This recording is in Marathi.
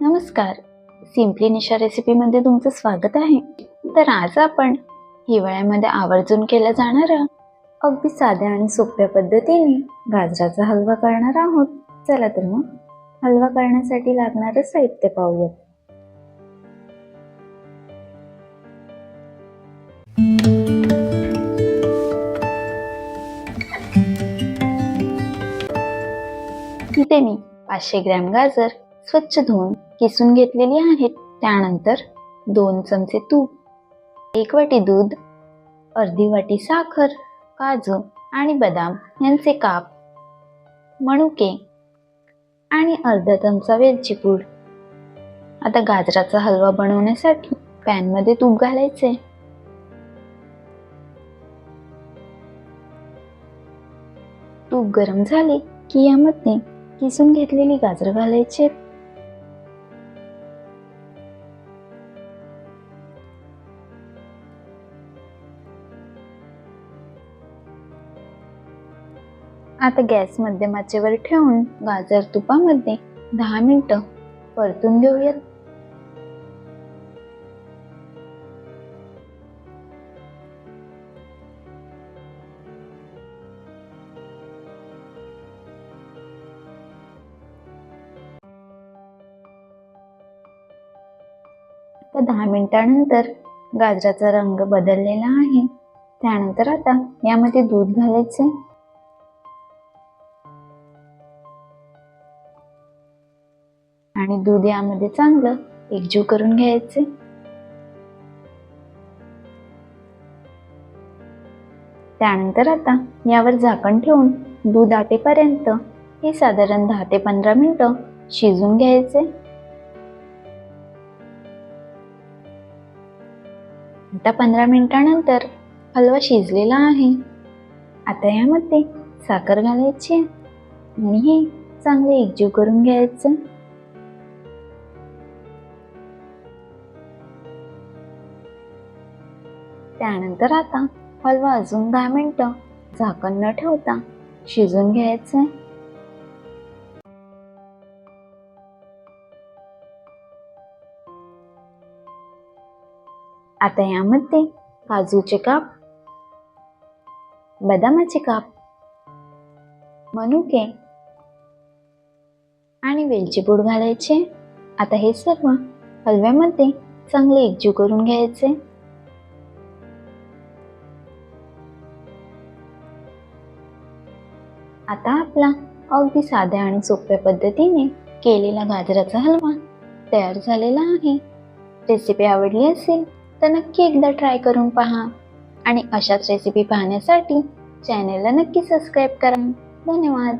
नमस्कार. सिम्पली निशा रेसिपीमध्ये तुमचं स्वागत आहे. तर आज आपण हिवाळ्यामध्ये आवर्जून केला जाणारा अगदी साध्या आणि सोप्या पद्धतीने गाजराचा हलवा करणार आहोत. चला तर मग हलवा करण्यासाठी लागणारं साहित्य पाहूयात. इथे मी पाचशे ग्रॅम गाजर स्वच्छ धुवून किसून घेतलेली आहेत. त्यानंतर दोन चमचे तूप एक वाटी दूध अर्धी वाटी साखर काजू आणि बदाम यांचे काप मणुके आणि अर्धा चमचा वेलची पूड. आता गाजराचा हलवा बनवण्यासाठी पॅनमध्ये तूप घालायचे. तूप गरम झाले की यामध्ये किसून घेतलेली गाजर घालायचे आता गॅस मध्यमाचेवर ठेवून गाजर तुपामध्ये दहा मिनटं परतून घेऊयात. तर दहा मिनिटानंतर गाजराचा रंग बदललेला आहे. त्यानंतर आता यामध्ये दूध घालायचे आणि दूध यामध्ये चांगलं एकजीव करून घ्यायचे. त्यानंतर आता यावर झाकण ठेवून दूध आटेपर्यंत हे साधारण दहा ते पंधरा मिनिटं शिजून घ्यायचे. आता पंधरा मिनिटानंतर हलवा शिजलेला आहे. आता यामध्ये साखर घालायची आणि हे चांगले एकजीव करून घ्यायचं. त्यानंतर आता हलवा अजून दहा मिनटं झाकण न ठेवता शिजून घ्यायचे आता यामध्ये काजूचे काप बदामाचे काप मनुके आणि वेलची पूड घालायचे. आता हे सर्व हलव्यामध्ये चांगले एकजीव करून घ्यायचे. आता आपला अगदी साध्या आणि सोप्या पद्धतीने केलेला गाजराचा हलवा तयार झालेला आहे. रेसिपी आवडली असेल तर नक्की एकदा ट्राय करून पहा. आणि अशाच रेसिपी पाहण्यासाठी चॅनेलला नक्की सबस्क्राईब करा. धन्यवाद.